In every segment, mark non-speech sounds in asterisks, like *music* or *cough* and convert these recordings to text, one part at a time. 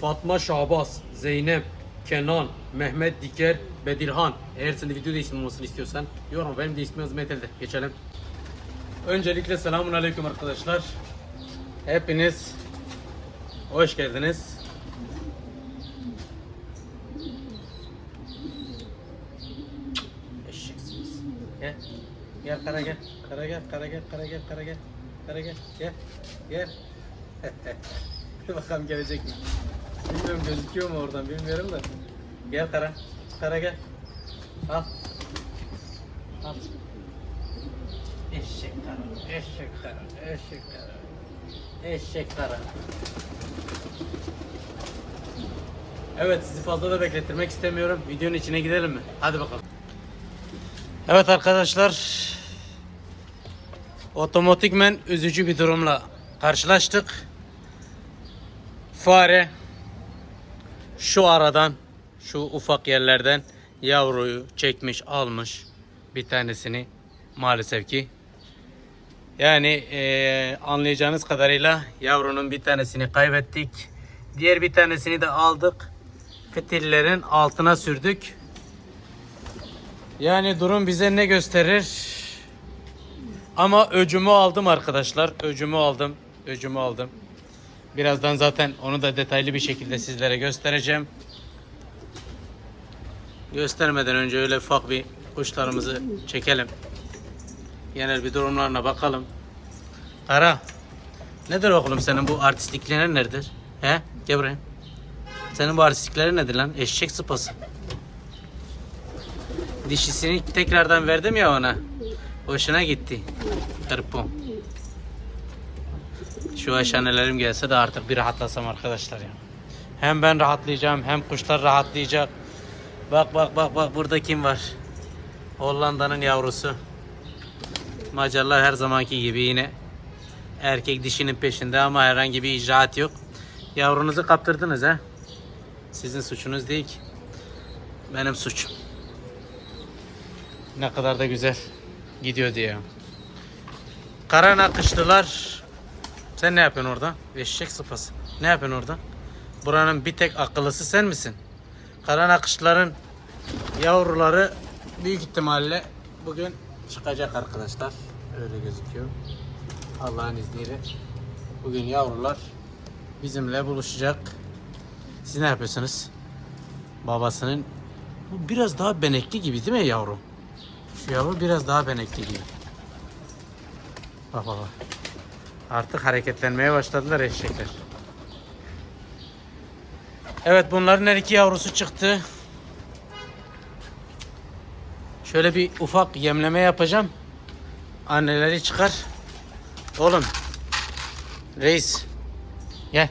Fatma Şahbaz, Zeynep, Kenan, Mehmet Diker, Bedirhan. Eğer senin videoda ismin olmasını istiyorsan yorum benim de ismim elde. Geçelim. Öncelikle selamun aleyküm arkadaşlar. Hepiniz hoş geldiniz. Eşeksiniz. Gel. Gel kara gel. Kara gel. Kara gel. Kara gel. Kara gel. Kara gel. Gel. Gel. *laughs* Bakalım gelecek mi? Bilmiyorum gözüküyor mu oradan bilmiyorum da. Gel kara. Kara gel. Al. Al. Eşek kara. Eşek kara. Eşek kara. Eşek kara. Evet sizi fazla da beklettirmek istemiyorum. Videonun içine gidelim mi? Hadi bakalım. Evet arkadaşlar. Otomatikmen üzücü bir durumla karşılaştık. Fare şu aradan şu ufak yerlerden yavruyu çekmiş almış bir tanesini maalesef ki. Yani eee, anlayacağınız kadarıyla yavrunun bir tanesini kaybettik. Diğer bir tanesini de aldık. Fitillerin altına sürdük. Yani durum bize ne gösterir? Ama öcümü aldım arkadaşlar. Öcümü aldım. Öcümü aldım. Birazdan zaten onu da detaylı bir şekilde sizlere göstereceğim. Göstermeden önce öyle ufak bir kuşlarımızı çekelim. Genel bir durumlarına bakalım. Kara. Nedir oğlum senin bu artistliklerin nedir? He? Gel buraya. Senin bu artistliklerin nedir lan? Eşek sıpası. Dişisini tekrardan verdim ya ona. Hoşuna gitti. Hırpon. Şu aşanelerim gelse de artık bir rahatlasam arkadaşlar ya. Hem ben rahatlayacağım hem kuşlar rahatlayacak. Bak bak bak bak burada kim var? Hollanda'nın yavrusu. Macarlar her zamanki gibi yine erkek dişinin peşinde ama herhangi bir icraat yok. Yavrunuzu kaptırdınız ha. Sizin suçunuz değil ki. Benim suçum. Ne kadar da güzel gidiyor diye. Kara nakışlılar. Sen ne yapıyorsun orada? Eşek sıpası. Ne yapıyorsun orada? Buranın bir tek akıllısı sen misin? Kara nakışların yavruları büyük ihtimalle bugün çıkacak arkadaşlar. Öyle gözüküyor. Allah'ın izniyle. Bugün yavrular bizimle buluşacak. Siz ne yapıyorsunuz? Babasının bu biraz daha benekli gibi değil mi yavru? Şu yavru biraz daha benekli gibi. Bak bak bak. Artık hareketlenmeye başladılar eşekler. Evet bunların her iki yavrusu çıktı. Şöyle bir ufak yemleme yapacağım. Anneleri çıkar. Oğlum. Reis. Gel.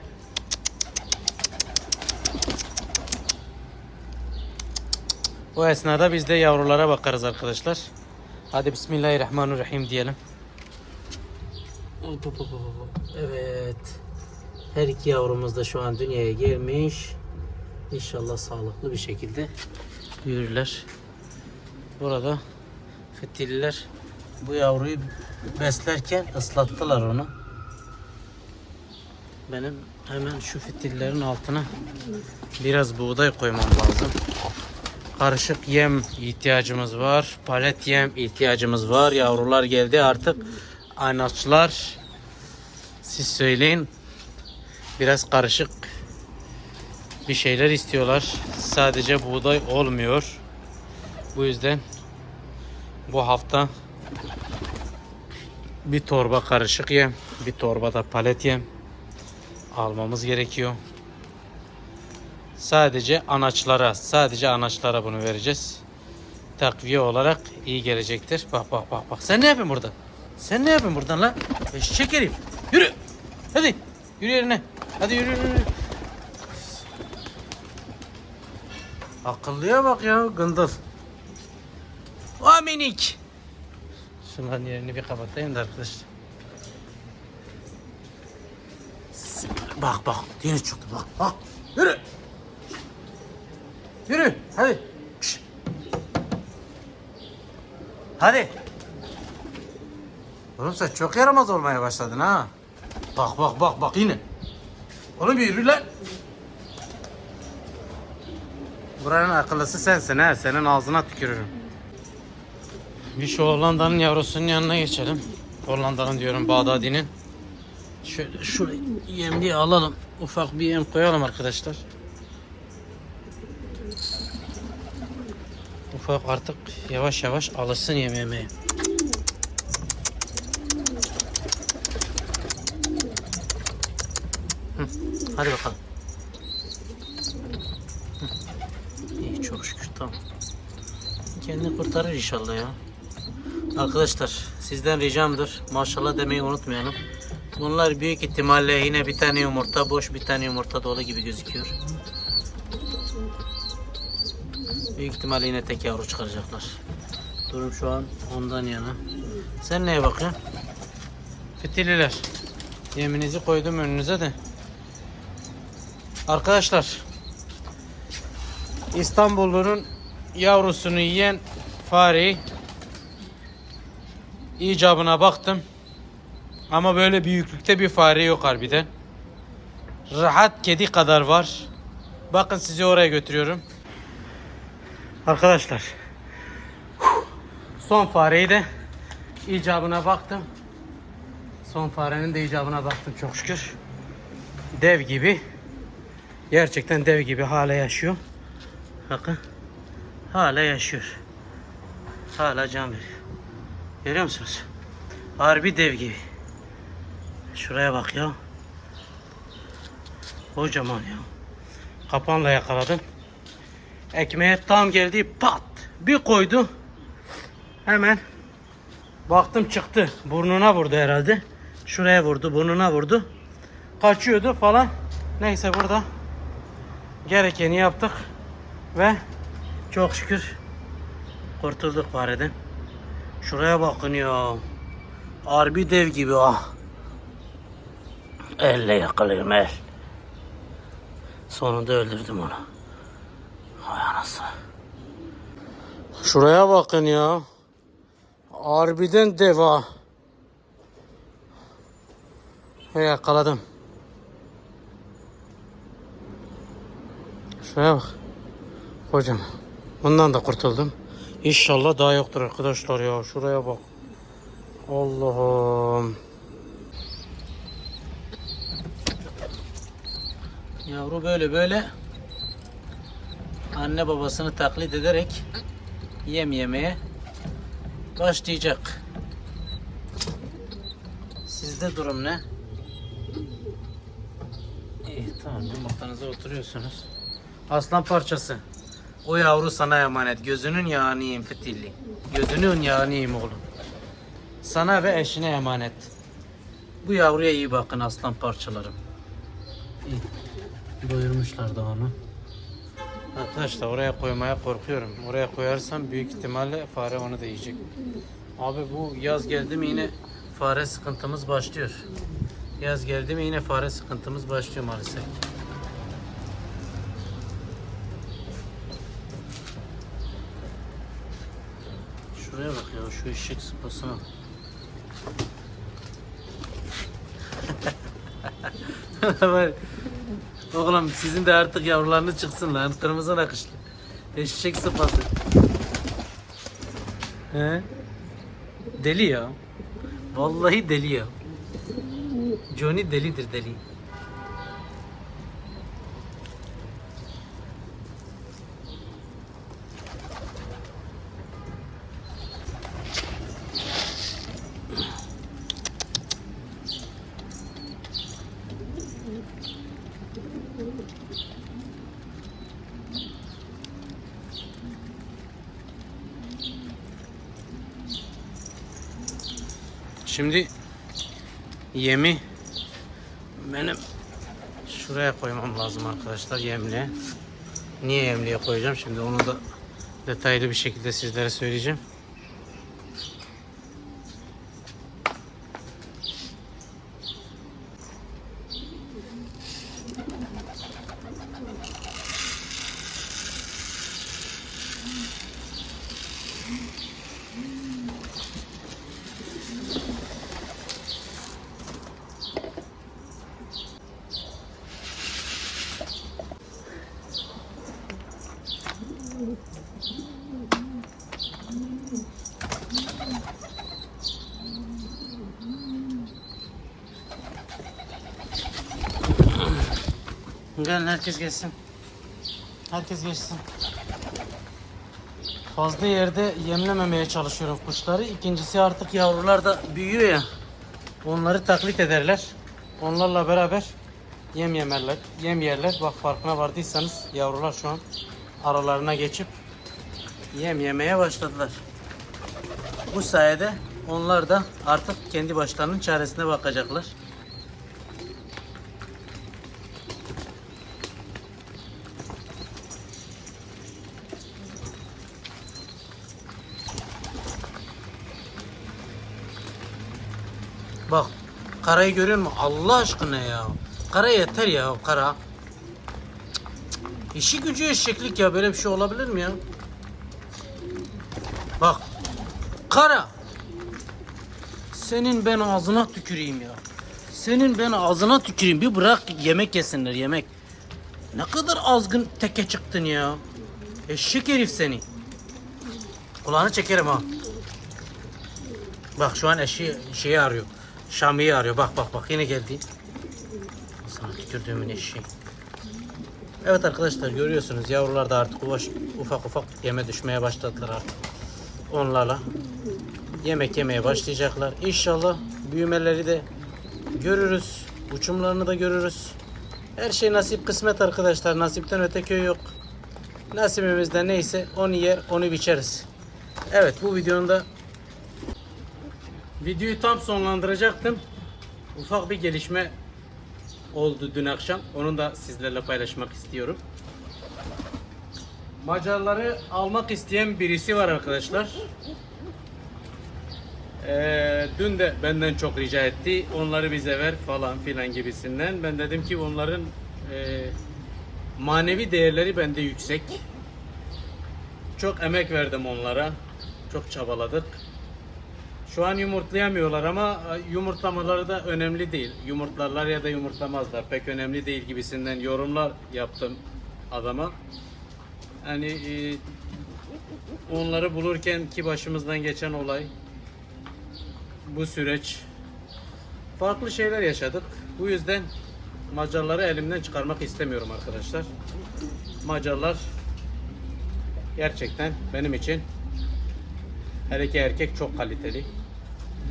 Bu esnada biz de yavrulara bakarız arkadaşlar. Hadi Bismillahirrahmanirrahim diyelim. Hop, hop, hop, hop. Evet. Her iki yavrumuz da şu an dünyaya gelmiş. İnşallah sağlıklı bir şekilde büyürler. Burada fetililer bu yavruyu beslerken ıslattılar onu. Benim hemen şu fitillerin altına biraz buğday koymam lazım. Karışık yem ihtiyacımız var. Palet yem ihtiyacımız var. Yavrular geldi artık. Anaçlar siz söyleyin. Biraz karışık bir şeyler istiyorlar. Sadece buğday olmuyor. Bu yüzden bu hafta bir torba karışık yem, bir torba da palet yem almamız gerekiyor. Sadece anaçlara, sadece anaçlara bunu vereceğiz. Takviye olarak iyi gelecektir. Bak bak bak bak. Sen ne yapıyorsun burada? Sen ne yapıyorsun buradan lan? Eşek herif. Yürü. Hadi. Yürü yerine. Hadi yürü yürü. yürü. Akıllıya bak ya gındıl. O minik. Şunların yerini bir kapatayım da arkadaşlar. Bak bak deniz çıktı bak bak. Yürü. Yürü hadi. Hadi. Oğlum sen çok yaramaz olmaya başladın ha. Bak bak bak bak yine. Oğlum bir yürü lan. Buranın akıllısı sensin ha. Senin ağzına tükürürüm. Bir şu Hollanda'nın yavrusunun yanına geçelim. Hollanda'nın diyorum Bağdadi'nin. Şöyle şu yemliği alalım. Ufak bir yem koyalım arkadaşlar. Ufak artık yavaş yavaş alışsın yem Hadi bakalım. İyi çok şükür tamam. Kendini kurtarır inşallah ya. Arkadaşlar sizden ricamdır. Maşallah demeyi unutmayalım. Bunlar büyük ihtimalle yine bir tane yumurta boş bir tane yumurta dolu gibi gözüküyor. Büyük ihtimalle yine tek yavru çıkaracaklar. Durum şu an ondan yana. Sen neye bakıyorsun? Fitililer. Yeminizi koydum önünüze de. Arkadaşlar İstanbullu'nun yavrusunu yiyen fareyi icabına baktım. Ama böyle büyüklükte bir fare yok harbiden. Rahat kedi kadar var. Bakın sizi oraya götürüyorum. Arkadaşlar. Son fareyi de icabına baktım. Son farenin de icabına baktım çok şükür. Dev gibi. Gerçekten dev gibi hala yaşıyor. Bakın. Hala yaşıyor. Hala can veriyor. Görüyor musunuz? Harbi dev gibi. Şuraya bak ya. Kocaman ya. Kapanla yakaladım. Ekmeğe tam geldi pat. Bir koydu. Hemen baktım çıktı. Burnuna vurdu herhalde. Şuraya vurdu, burnuna vurdu. Kaçıyordu falan. Neyse burada gerekeni yaptık ve çok şükür kurtulduk fareden. Şuraya bakın ya. Harbi dev gibi ah. Elle yakalıyorum el. Sonunda öldürdüm onu. Hay anasını. Şuraya bakın ya. Harbiden dev ha. Hey, yakaladım. Şuraya bak. Kocaman. Bundan da kurtuldum. İnşallah daha yoktur arkadaşlar ya. Şuraya bak. Allah'ım. Yavru böyle böyle anne babasını taklit ederek yem yemeye başlayacak. Sizde durum ne? İyi tamam yumurtanıza oturuyorsunuz. Aslan parçası. O yavru sana emanet. Gözünün yağını yiyeyim fitilli. Gözünün yağını yiyeyim oğlum. Sana ve eşine emanet. Bu yavruya iyi bakın aslan parçalarım. İyi. Doyurmuşlar da onu. Arkadaşlar oraya koymaya korkuyorum. Oraya koyarsam büyük ihtimalle fare onu da yiyecek. Abi bu yaz geldi mi yine fare sıkıntımız başlıyor. Yaz geldi mi yine fare sıkıntımız başlıyor maalesef. Şuraya bak ya şu eşek sıpasına. *laughs* Oğlum sizin de artık yavrularınız çıksın lan. Kırmızı nakışlı. Eşek sıpası. He? Deli ya. Vallahi deli ya. Johnny delidir deli. Şimdi yemi benim şuraya koymam lazım arkadaşlar yemliğe. Niye yemliğe koyacağım? Şimdi onu da detaylı bir şekilde sizlere söyleyeceğim. Gelin herkes geçsin. Herkes geçsin. Fazla yerde yemlememeye çalışıyorum kuşları. İkincisi artık yavrular da büyüyor ya. Onları taklit ederler. Onlarla beraber yem yemerler. Yem yerler. Bak farkına vardıysanız yavrular şu an aralarına geçip yem yemeye başladılar. Bu sayede onlar da artık kendi başlarının çaresine bakacaklar. Bak karayı görüyor musun? Allah aşkına ya. Kara yeter ya kara. İşi gücü eşeklik ya böyle bir şey olabilir mi ya? Bak. Kara. Senin ben ağzına tüküreyim ya. Senin ben ağzına tüküreyim. Bir bırak yemek yesinler yemek. Ne kadar azgın teke çıktın ya. Eşek herif seni. Kulağını çekerim ha. Bak şu an eşi şeyi arıyor. Şami'yi arıyor. Bak bak bak yine geldi. Sana tükürdüğümün eşi. Evet arkadaşlar görüyorsunuz yavrular da artık ufak ufak, yeme düşmeye başladılar artık. Onlarla yemek yemeye başlayacaklar. İnşallah büyümeleri de görürüz. Uçumlarını da görürüz. Her şey nasip kısmet arkadaşlar. Nasipten öte köy yok. Nasibimizde neyse onu yer onu biçeriz. Evet bu videonun da Videoyu tam sonlandıracaktım. Ufak bir gelişme oldu dün akşam. Onu da sizlerle paylaşmak istiyorum. Macarları almak isteyen birisi var arkadaşlar. Ee, dün de benden çok rica etti. Onları bize ver falan filan gibisinden. Ben dedim ki onların e, manevi değerleri bende yüksek. Çok emek verdim onlara. Çok çabaladık. Şu an yumurtlayamıyorlar ama e, yumurtlamaları da önemli değil. Yumurtlarlar ya da yumurtlamazlar. Pek önemli değil gibisinden yorumlar yaptım adama. Hani e, onları bulurken ki başımızdan geçen olay bu süreç farklı şeyler yaşadık. Bu yüzden Macarları elimden çıkarmak istemiyorum arkadaşlar. Macarlar gerçekten benim için her iki erkek çok kaliteli.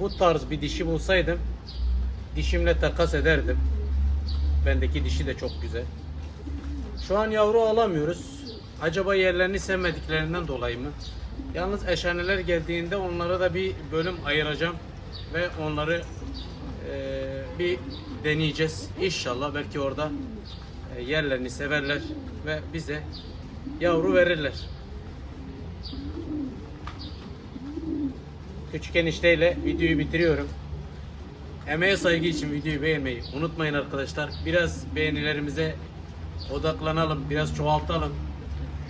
Bu tarz bir dişi bulsaydım dişimle takas ederdim. Bendeki dişi de çok güzel. Şu an yavru alamıyoruz. Acaba yerlerini sevmediklerinden dolayı mı? Yalnız eşhaneler geldiğinde onlara da bir bölüm ayıracağım ve onları eee, bir deneyeceğiz. İnşallah belki orada e, yerlerini severler ve bize yavru verirler. Küçük enişteyle videoyu bitiriyorum. Emeğe saygı için videoyu beğenmeyi unutmayın arkadaşlar. Biraz beğenilerimize odaklanalım, biraz çoğaltalım.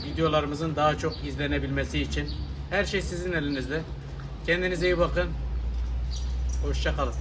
Videolarımızın daha çok izlenebilmesi için. Her şey sizin elinizde. Kendinize iyi bakın. Hoşça kalın.